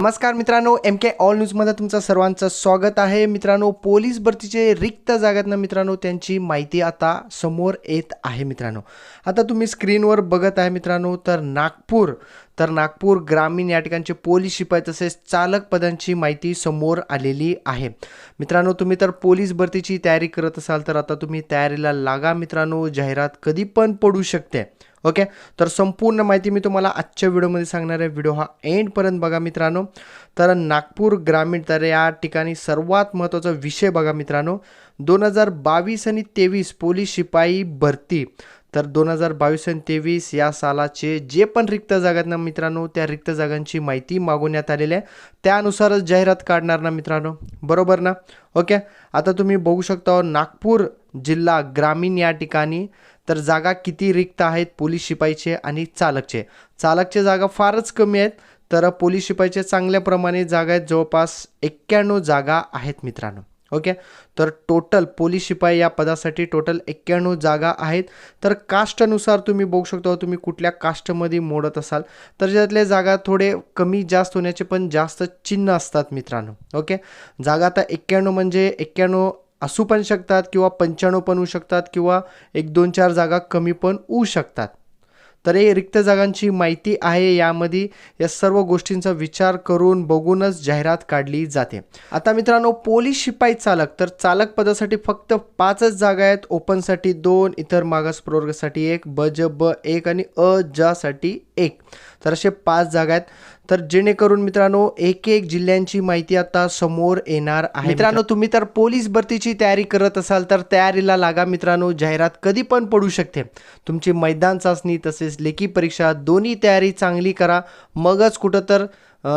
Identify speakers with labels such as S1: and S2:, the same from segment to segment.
S1: नमस्कार मित्रांनो एम के ऑल न्यूजमध्ये तुमचं सर्वांचं स्वागत आहे. मित्रांनो पोलीस भरतीचे रिक्त जागांना मित्रांनो त्यांची माहिती आता समोर येत आहे मित्रांनो. आता तुम्ही स्क्रीनवर बघत आहे मित्रांनो तर नागपूर तर नागपूर ग्रामीण या ठिकाणचे पोलीस शिपाई तसेच चालक पदांची माहिती समोर आलेली आहे. मित्रांनो तुम्ही तर पोलीस भरतीची तयारी करत असाल तर आता तुम्ही तयारीला लागा मित्रांनो. जाहिरात कधी पण पडू शकते. ओके? तर संपूर्ण माहिती मी तुम्हाला आजच्या व्हिडिओमध्ये सांगणार आहे. व्हिडिओ हा एंडपर्यंत बघा मित्रांनो. तर नागपूर ग्रामीण तर या ठिकाणी सर्वात महत्त्वाचा विषय बघा मित्रांनो. दोन हजार बावीस आणि तेवीस पोलीस शिपाई भरती. तर दोन हजार बावीस आणि तेवीस या सालाचे जे पण रिक्त जागा ना मित्रांनो त्या रिक्त जागांची माहिती मागवण्यात आलेली आहे. त्यानुसारच जाहिरात काढणार ना मित्रांनो. बरोबर ना? ओके? आता तुम्ही बघू शकता नागपूर जिल्हा ग्रामीण या ठिकाणी. तर जागा किती रिक्त आहेत? पोलीस शिपाईचे आणि चालकचे. चालकचे जागा फारच कमी आहेत. तर पोलीस शिपाईचे चांगल्या प्रमाणे जागा आहेत. जवळपास एक्क्याण्णव जागा आहेत मित्रांनो. ओके? तर टोटल पोलीस शिपाई या पदासाठी टोटल एक्क्याण्णव जागा आहेत. तर कास्टनुसार तुम्ही बघू शकता तुम्ही कुठल्या कास्टमध्ये मोडत असाल. तर त्यातल्या जागा थोडे कमी जास्त होण्याचे पण जास्त चिन्ह असतात मित्रांनो. ओके? जागा आता एक्क्याण्णव म्हणजे एक्क्याण्णव असू पण शकतात किंवा पंच्याण्णव पण होऊ शकतात किंवा एक दोन चार जागा कमी पण होऊ शकतात. तर हे रिक्त जागांची माहिती आहे यामध्ये या सर्व गोष्टींचा विचार करून बघूनच जाहिरात काढली जाते. आता मित्रांनो पोलीस शिपाई चालक तर चालक पदासाठी फक्त पाचच जागा आहेत. ओपनसाठी दोन इतर मागास प्रवर्गासाठी एक ब ज ब एक आणि अ साठी एक. तर असे पाच जागा आहेत. तर जेणेकरून मित्रांनो एक एक जिल्ह्यांची माहिती आता समोर येणार आहे. मित्रांनो तुम्ही तर पोलीस भरतीची तयारी करत असाल तर तयारीला लागा मित्रांनो जाहिरात कधी पण पडू शकते. तुमची मैदान चाचणी तसेच लेखी परीक्षा दोन्ही तयारी चांगली करा. मगच कुठं तर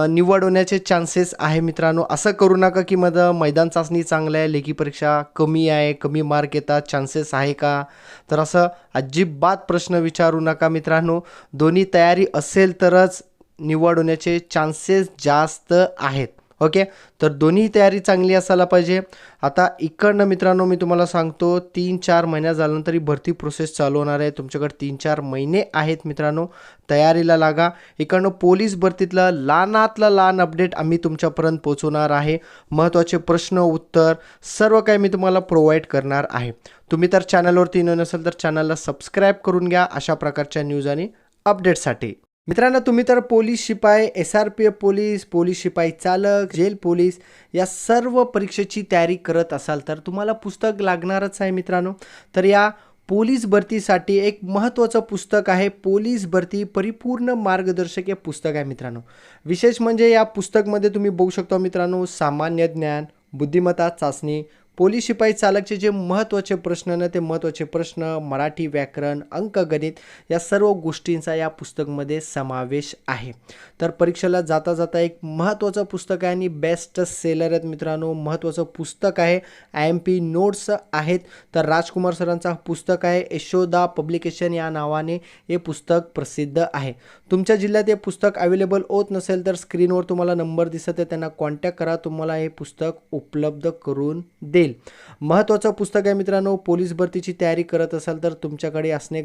S1: निवड होण्याचे चान्सेस आहे मित्रांनो. असं करू नका की माझं मैदान चाचणी चांगलं आहे लेखी परीक्षा कमी आहे कमी मार्क येतात चान्सेस आहे का? तर असं अजिबात प्रश्न विचारू नका मित्रांनो. दोन्ही तयारी असेल तरच निवड होण्याचे चान्सेस जास्त आहेत. ओके तर दोन्ही तयारी चांगली असायला पाहिजे. आता इकडनं मित्रांनो मी तुम्हाला सांगतो तीन चार महिन्या झाल्यानंतर ही भरती प्रोसेस चालू होणार आहे. तुमच्याकडे तीन चार महिने आहेत मित्रांनो तयारीला लागा. इकडनं पोलीस भरतीतलं लहानातलं लहान अपडेट आम्ही तुमच्यापर्यंत पोहोचवणार आहे. महत्त्वाचे प्रश्न उत्तर सर्व काही मी तुम्हाला प्रोव्हाइड करणार आहे. तुम्ही तर चॅनलवरती न नसेल तर चॅनलला सबस्क्राईब करून घ्या. अशा प्रकारच्या न्यूज आणि अपडेटसाठी मित्रांनो तुम्ही तर पोलीस शिपाई S R P F police police शिपाई चालक जेल पोलीस या सर्व परीक्षेची तयारी करत असाल तर तुम्हाला पुस्तक लागणारच आहे मित्रांनो. तर या पोलीस भरतीसाठी एक महत्त्वाचं पुस्तक आहे पोलीस भरती परिपूर्ण मार्गदर्शक हे पुस्तक आहे मित्रांनो. विशेष म्हणजे या पुस्तकमध्ये तुम्ही बघू शकता मित्रांनो सामान्य ज्ञान बुद्धिमत्ता चाचणी पोलीस शिपाई चालकचे जे महत्त्वाचे प्रश्न ना ते महत्त्वाचे प्रश्न मराठी व्याकरण अंकगणित या सर्व गोष्टींचा या पुस्तकमध्ये समावेश आहे. तर परीक्षेला जाता जाता एक महत्त्वाचं पुस्तक आहे आणि बेस्ट सेलर आहेत मित्रांनो. महत्त्वाचं पुस्तक आहे आय एम पी नोट्स आहेत. तर राजकुमार सरांचा पुस्तक आहे. यशोदा पब्लिकेशन या नावाने हे पुस्तक प्रसिद्ध आहे. तुमच्या जिल्ह्यात हे पुस्तक अवेलेबल होत नसेल तर स्क्रीनवर तुम्हाला नंबर दिसत आहे. त्यांना कॉन्टॅक्ट करा. तुम्हाला हे पुस्तक उपलब्ध करून दे येईल. महत्त्वाचं पुस्तक आहे मित्रांनो पोलीस भरतीची तयारी करत असाल तर तुमच्याकडे असणे